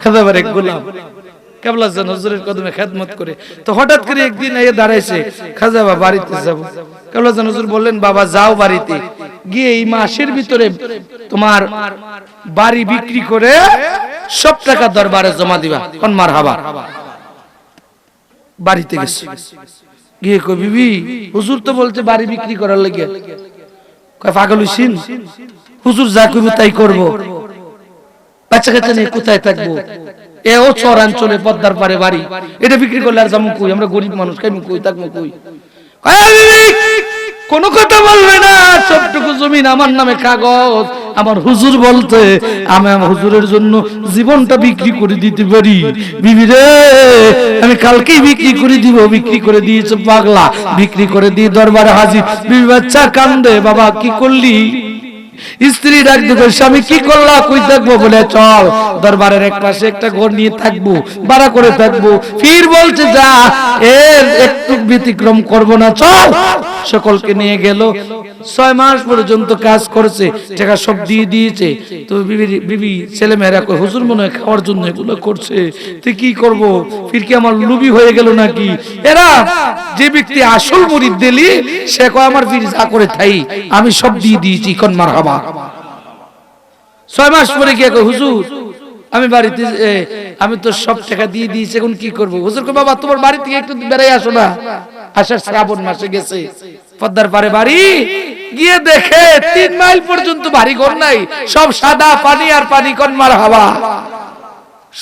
খাজা বারে গোলাম। কেবলা যেন হুজুরের কদমে খেদমত করে। তো হঠাৎ করে একদিন এসে দাঁড়াইছে, খাজা বাড়িতে যাব। কেবলা যেন হুজুর বললেন, বাবা, যাও বাড়িতে। গিয়ে এই মাসের ভিতরে তোমার বাড়ি বিক্রি করে সব টাকা দরবারে জমা দিবা। কোন মার হাবা বাড়িতে গেছে। গিয়ে কই বিবি, হুজুর তো বলছে বাড়ি বিক্রি করার লাগে। কয়, পাগল হুজুর যা কইব তাই করব। পদ্মার পারে বাড়ি। এটা বিক্রি করলে আর কই? আমরা গরিব মানুষ কেমন কই থাকব কই? কয়, "এই বিবি, কোন কথা বলবে না জমিন আমার নামে কাগজ। আমার হুজুর বলতে আমি আমার হুজুরের জন্য জীবনটা বিক্রি করে দিতে পারি। বিবি রে আমি কালকেই বিক্রি করে দিব বিক্রি করে দিয়েছে পাগলা। বিক্রি করে দিয়ে দরবারে হাজির। বিবি বাচ্চা কান্দে বাবা কি করলি? স্ত্রী ডাক দিবে, স্বামী, কি করলা? কই থাকব? বলে, চল, দরবারের এক পাশে একটা ঘর নিয়ে থাকব, ভাড়া করে থাকব। ফির বলছে, যা, এর একটু ব্যতিক্রম করব না, চল। সকলকে নিয়ে গেল। ছয় মাস পর্যন্ত কাজ করেছে, টাকা সব দিয়ে দিয়েছে। তো বিবি ছেলে মেয়েরা কই হুজুর মনে হয় খাওয়ার জন্য এগুলো করছে। তুই কি করব? ফির কি আমার লুবি হয়ে গেল নাকি? এরা যে ব্যক্তি আসল মুরিদ দিলি, সে কয়, আমার ফির যা করে থাই আমি সব দিয়ে দিয়েছি কোন মার হাবা ছয় মাস পরে গিয়ে কয়, হুজুর, আমি বাড়িতে আমি তো সব টাকা দিয়ে দিয়েছি, এখন কি করব? হুজুর বাবা, তোমার বাড়ি থেকে একটু বেড়াই আসো না। আসার শ্রাবণ মাসে গেছে। পদ্মার পারে বাড়ি। গিয়ে দেখে তিন মাইল পর্যন্ত বাড়ি ঘর নাই। সব সাদা পানি আর পানি কোন মার হাওয়া।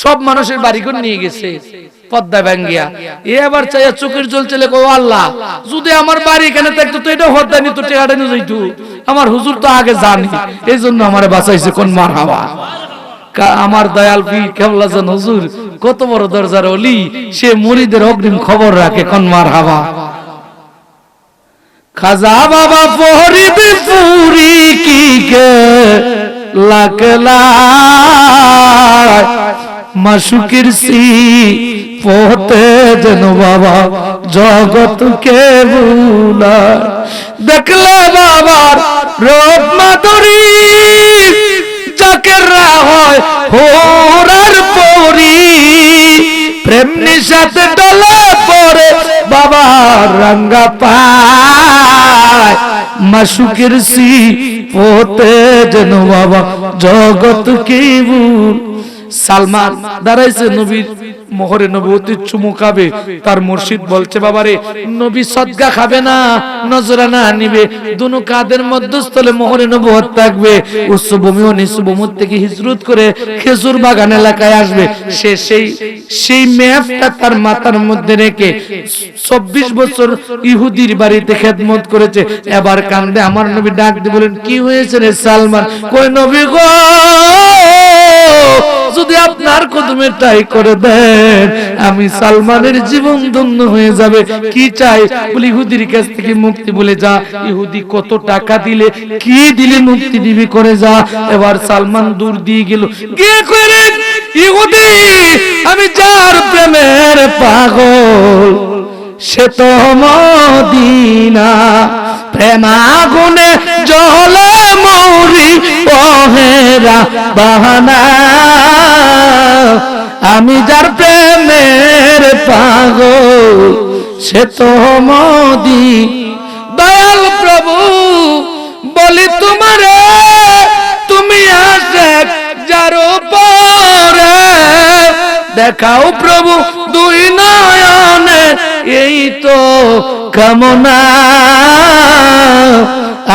সব মানুষের বাড়িঘর নিয়ে গেছে, পদ্মা ব্যাঙ্গিয়া এ আবার চাইয়া চোখের জল চলে কো আল্লাহ, যদি আমার বাড়ি এখানে থাকতো, তো এটা হত্যা নিত টেকাটা নিয়ে যাইতো। আমার হুজুর তো আগে জানি এই জন্য আমার বাঁচাইছে কোন মার হাওয়া। আমার দয়াল পি কেমলা জান হুজুর, কত বড় দরজার অলি, সে মুরিদের অগ্রিম খবর রাখে, কোন মার হাওয়া খাজা বাবা পহরিবে পুরি কি কে লাকলা মাসুকির সি পোতে যেন বাবা জগৎকে বুলা দেখলে বাবার রোগ মাধুরী জাকেররা হয় হোরার পরি। প্রেম নিশাতে ডলে পরে বাবা রঙ্গা পায়। মাসুকের সি পোতে যেন বাবা, জগৎ কি ভুল? সালমান দাঁড়াইছে নবীর মোহরে অতি চুমুকাবে তার মুর্শিদ বলছে, বাবারে, নবী সদগা খাবে না, নজরানা নিবে দুনো কাদের মধ্যস্থলে মোহরে নবুয়ত থাকবে উচ্চভূমি ও নিচুভূমি থেকে হিজরত করে খেজুর বাগান এলাকায় আসবে। সে সেই সেই ম্যাপটা তার মাথার মধ্যে রেখে চব্বিশ বছর ইহুদির বাড়িতে খেদমত করেছে। এবার কান্দে আমার নবী ডাক দিয়ে বলেন, কি হয়েছে রে সালমান? কই নবী গো যদি আপনার কদমে টাই করে দেন, আমি সালমানের জীবন ধন্য হয়ে যাবে। কি চাই? বলে, ইহুদির কাছ থেকে মুক্তি বলে যা। ইহুদি কত টাকা দিলে, কি দিলে মুক্তি দিবি করে যা। এবার সালমান দূর দিয়ে গেল। গিয়ে করে ইহুদি, আমি যার প্রেমের পাগল। সে তো মদিনা। প্রেমাগুনে জলে মৌরি ওহেরা বাহানা। আমি যার প্রেমের পাগল, সে তো মদি দয়াল প্রভু, বলি তোমারে, তুমি আসে যার দেখাও প্রভু দুই নয়নে এই তো কামনা।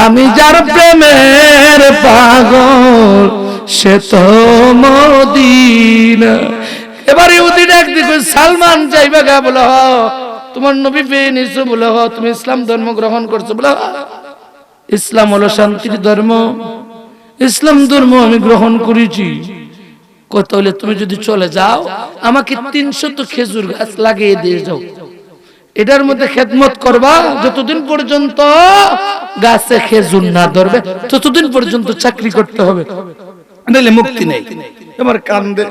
আমি যার প্রেমের পাগল, সে তো মদিনা। এবার ইহুদি ডাক দিকে সালমান যাইবা গা বলে। তোমার নবী পেয়ে নিছো বলে। তুমি ইসলাম ধর্ম গ্রহণ করছ বলে। ইসলাম হলো শান্তির ধর্ম। ইসলাম ধর্ম আমি গ্রহণ করেছি। কত হলে তুমি যদি চলে যাও, আমাকে তিনশত খেজুর গাছ লাগিয়ে দিয়ে যাও। এটার মধ্যে খেদমত করবা, যতদিন পর্যন্ত গাছে খেজুর না ধরবে, ততদিন পর্যন্ত চাকরি করতে হবে। নাহলে মুক্তি নেই। তোমার কান্দে।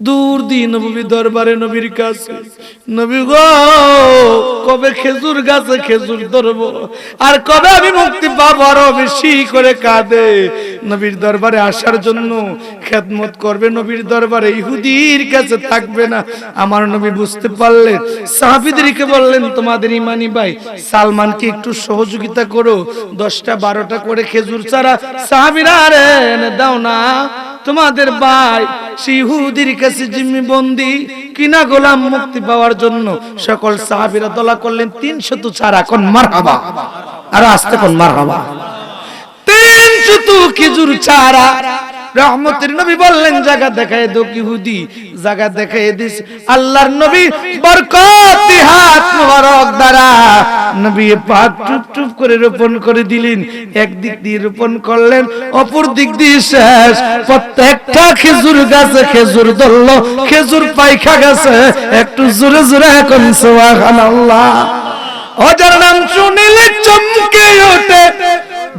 দূর দিয়ে নবী দরবারে নবীর কাছে। নবী গো, কবে খেজুর গাছে খেজুর ধরবো? আর কবে আমি মুক্তি পাবো? আরও বেশি করে কাঁদে। নবীর দরবারে আসার জন্য খেদমত করবে নবীর দরবারে। ইহুদির কাছে থাকবে না। আমার নবী বুঝতে পারলেন, সাহাবিদেরকে বললেন, তোমাদের ইমানি ভাই, সালমানকে একটু সহযোগিতা করো। দশটা, বারোটা করে খেজুর ছাড়া সাহাবিরা রে দাও না। তোমাদের ভাই সিহুদির কাছে জিম্মি বন্দি, কিনা গোলাম মুক্তি পাওয়ার জন্য সকল সাহাবিরা দলা করলেন তিন শত ছাড়া কোন মার হাবা আর আসতে কোন মার হাবা তিনশো তো খেজুর ছাড়া রহমতের নবী বললেন, জায়গা দেখায় দো ইহুদি, জায়গা দেখায় দিস। আল্লাহর নবী বরকতি হাত মোবারক দ্বারা নবী পাক টুপ টুপ করে রোপণ করে দিলেন। একদিক দিয়ে রোপণ করলেন, অপর দিক দিয়ে শেষ। প্রত্যেকটা খেজুর গাছে খেজুর ধরলো, খেজুর পাইখা গেছে একটু জোরে জোরে এখন সুবহানাল্লাহ। অজার নাম শুনিলে চমকে ওঠে,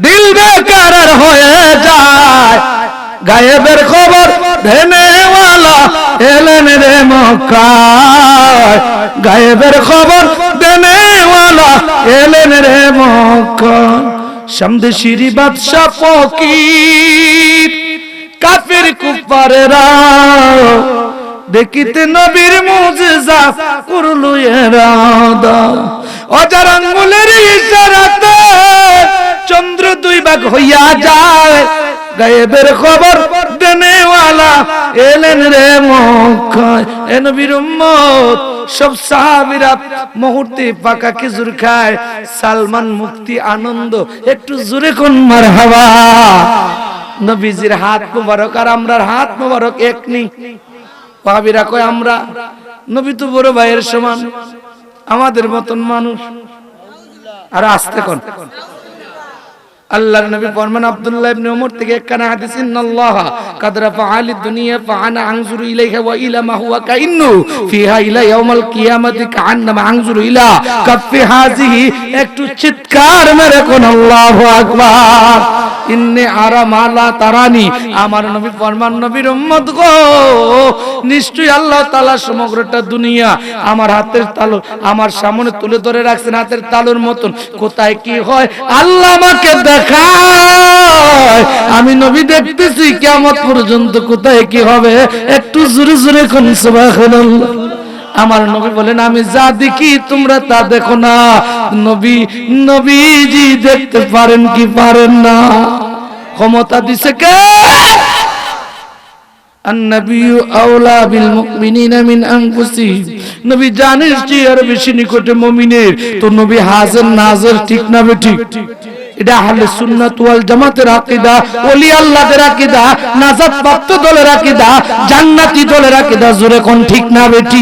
দিল বেকার হয়ে যায়। গায়েবের খবর ধেনেওয়ালা এলেন রে মক্কায়। গায়েবের খবর দেনেওয়ালা এলেন রে মক্কায়। সমদেশিরি বাদশা ফকির, কাফের কুপারেরা দেখিতে নবীর মুজিজা করল এরাদা। অজার আঙ্গুলের ইশারাতে চন্দ্র দুই ভাগ হইয়া যায়। গায়েবের খবর দেনেওয়ালা এলেন রে মক্কায়। এ নবীর উম্মত, সব সাহাবীরা মুহূর্তে পাকা খেজুর খায়। সালমান মুক্তি আনন্দ, একটু জোরে কোন মারহাবা। নবীজির হাত মোবারক আর আমরার হাত মোবারক এক নেই। পাবিরা কয়, আমরা, নবী তো বড় ভাইয়ের সমান, আমাদের মতন মানুষ। আর আসতে কোন? আল্লাহর নবী ফরমান আব্দুল্লাহ ইবনে ওমর থেকে একখানা হাদিস, ইন্নাল্লাহ কাদ রাফাআলি দুনিয়া ফাআনা আনজুরু ইলাইহা ওয়া ইলা মা হুয়া কাইন্নু ফিহা ইলা ইয়াউমাল কিয়ামাতি কাআন্নামা আনজুরু ইলা কাফি হাযিহি। একটু চিৎকার মেরে কোন আল্লাহু আকবার। ইন্নে আরা মালা তারানি। আমার নবী, ফরমান নবীর উম্মত গো। নিশ্চয়ই আল্লাহ তাআলা সমগ্রটা দুনিয়া আমার হাতের তালু, আমার সামনে তুলে ধরে রাখছেন হাতের তালুর মতন। কোথায় কি হয়? আল্লাহ আমাকে দেখায়। আমি নবী দেখতেছি, কিয়ামত পর্যন্ত কোথায় কি হবে? একটু জোরে জোরে কোন সুবহানাল্লাহ। আমার নবী বলেন, আমি যা দেখি তোমরা তা দেখো না। নবী, নবীজি দেখতে পারেন কি পারেন না? ক্ষমতা দিছে কে? নবী জানিস যে আর বেশি নিকটে মমিনের তো নবী হাজার নাজার ঠিক না ঠিক এটা আহলে সুন্নাত ওয়াল জামাতের আকীদা, ওলি আল্লাহদের আকীদা নাজাত প্রাপ্ত দলের আকীদা, জান্নাতি দলের আকীদা, জোরে কোন ঠিক না বেটি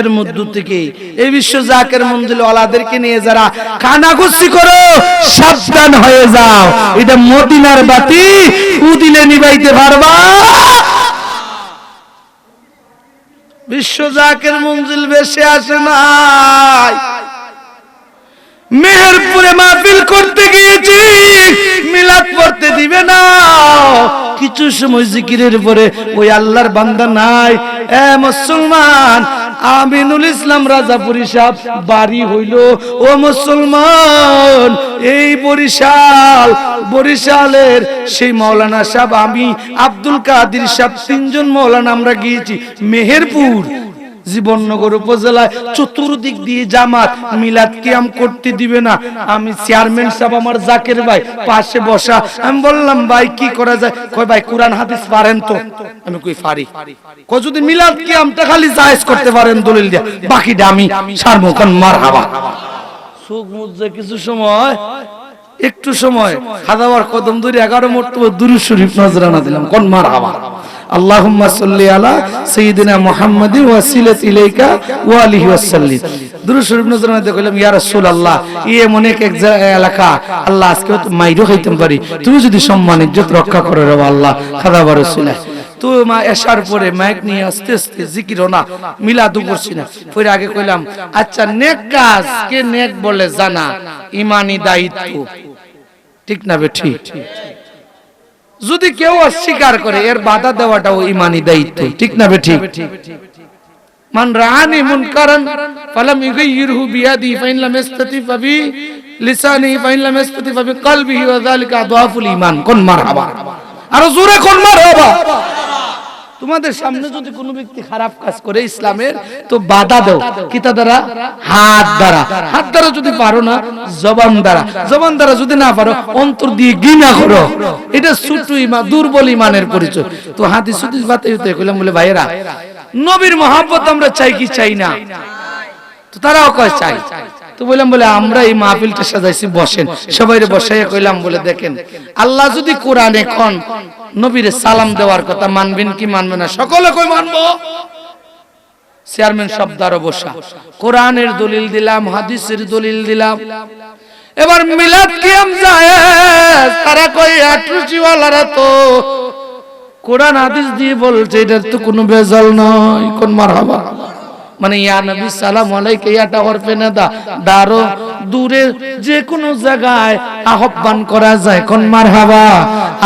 এর মধ্য থেকে এই বিশ্ব জাকের মঞ্জিল ওলাদেরকে নিয়ে যারা কানাগুসি করো সাবধান হয়ে যাও। এটা মদিনার বাতি উদিলে নিবাইতে পারবা। বিশ্ব জাকের মঞ্জিল বেশি আসে নাই। মেহেরপুরে মাহফিল করতে গিয়েছি মিলাদ পড়তে দিবে না। কিছু সময় জিকিরের পরে ওই আল্লাহর বান্দা নাই। এ মুসলমান আমিনুল ইসলাম রাজা সাহ, বাড়ি হইল। ও মুসলমান, এই বরিশাল, বরিশালের সেই মৌলানা সাহেব আমি আব্দুল কাদির সাহেব তিনজন মৌলানা আমরা গিয়েছি, মেহেরপুর। জীবননগর উপজেলায় চতুর্দিক দিয়ে জামাত মিলাদ কিয়াম করতে দিবে না। আমি চেয়ারম্যান সাহেব আমার জাকের ভাই পাশে বসা। আমি বললাম, ভাই, কি করা যায়? কয়, ভাই, কোরআন, হাদিস পারেন তো। আমি কই, পারি। কয়, যদি মিলাদ কিয়ামটা খালি জায়েজ করতে পারেন দলিল দিয়া, বাকিটা আমি সারমুখান মারহাবা। সুখ মুজে কিছু সময়, একটু সময় হাজাবার কদম ধরে এগারো মর্তবা দুরু শরীফ নজরানা দিলাম, কোন মার আল্লাহুম্মা সাল্লি আলা সাইয়্যিদিনা মুহাম্মাদিন ওয়াসিলাত ইলাইকা ওয়া আলিহি ওয়াসাল্লিম দুরূদ শরীফ নজর মধ্যে কইলাম ইয়া রাসূলুল্লাহ, ই এমন এক এক এলাকা, আল্লাহ আজকে তো মাইরও খাইতাম পারি। তুমি যদি সম্মান, ইজ্জত রক্ষা করে রে আল্লাহ, খাদা বারসুলা তো মা এসার পরে মাইক নিয়ে আস্তে আস্তে জিকির না মিলাদু করছি না। পরে আগে কইলাম আচ্ছা নেক কাজ কে নেক বলে জানা? ইমানি দায়িত্ব। ঠিক না বে, ঠিক। যদি কেউ অস্বীকার করে, এর বাধা দেওয়াটাও ইমানি দায়িত্ব। ঠিক না বে ঠিক? মান রাআনি মুনকারান ফালাম ইগাইয়িরহু বিয়াদি ফাইন লাম ইস্তাতি ফাবি লিসানি ফাইন লাম ইস্তাতি ফাবি কলবিহি, ওয়া যালিকা আদওয়াফুল ঈমান। কোন মারহাবা? আর জোরে কোন মারহাবা? তোমাদের সামনে যদি কোনো ব্যক্তি খারাপ কাজ করে ইসলামের, তো বাধা দাও। কিতা দ্বারা? হাত দ্বারা। হাত দ্বারা যদি পারো না, জবান দ্বারা। জবান দ্বারা যদি না পারো, অন্তর দিয়ে ঘৃণা করো। এটা ছোট ইমান দুর্বল ইমানের পরিচয়। তো হাতি সুদিস বাতে হতে কইলাম বলে, ভাইয়েরা, নবীর মহাব্বত আমরা চাই কি চাই না? তো তারাও কয়, চাই। তো বললাম, বলে আমরা এই মাহফিলটা সাজাইছি, বসেন। সবাই বসাইয়া কইলাম, বলে দেখেন, আল্লাহ যদি কোরআনে কোন নবীরে সালাম দেওয়ার কথা মানবেন কি মানবেন না? সকলে কই মানবো? চেয়ারম্যান শব্দ আরও বসা। কোরআনের দলিল দিলাম, হাদিসের দলিল দিলাম। এবার মিলাদ কিয়াম যায়, তারা কই আটরুচি ওয়ালারা তো কোরআন, হাদিস দিয়ে বলছে, এটার তো কোনো বেজাল নয়, কোন মারহাবা? মানে ইয়া নবী সালাম আলাইকে ইয়াটা হরফে দা দারো দূরে যে কোনো জায়গায় আহ্বান করা যায়, কোন মারহাবা?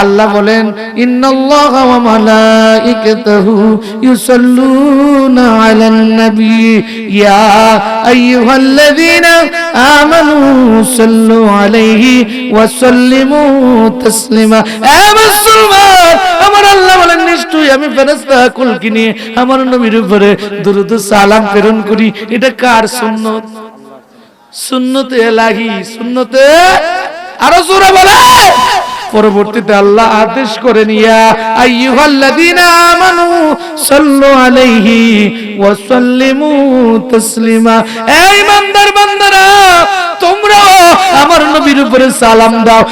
আল্লাহ বলেন, ইন্নাল্লাহ ওয়া মালাইকাতাহু ইউসাল্লুনা আলান নবী। ইয়া আইয়ুহাল্লাযীনা আমানু সাল্লু আলাইহি ওয়া সাল্লিমু তাসলিমা। এ মুসলমান আমার আল্লাহ বলেন, নিশ্চয়ই আমি ফেরেশতা কুলকি নিয়ে আমার নবীর উপরে দুরুদ সালাম প্রেরণ করি। এটা কার সুন্নত? সুন্নতে এলাহি, সুন্নতে? আরও জোরে বলে। পরবর্তীতে আল্লাহ আদেশ করে নিয়া, আইয়ুহাল্লাযীনা আমানু সাল্লু আলাইহি ওয়া সাল্লিমু তাসলিমা। এই ইমানদার বান্দারা তোমরা আমার নবীর উপরে সালাম দাও।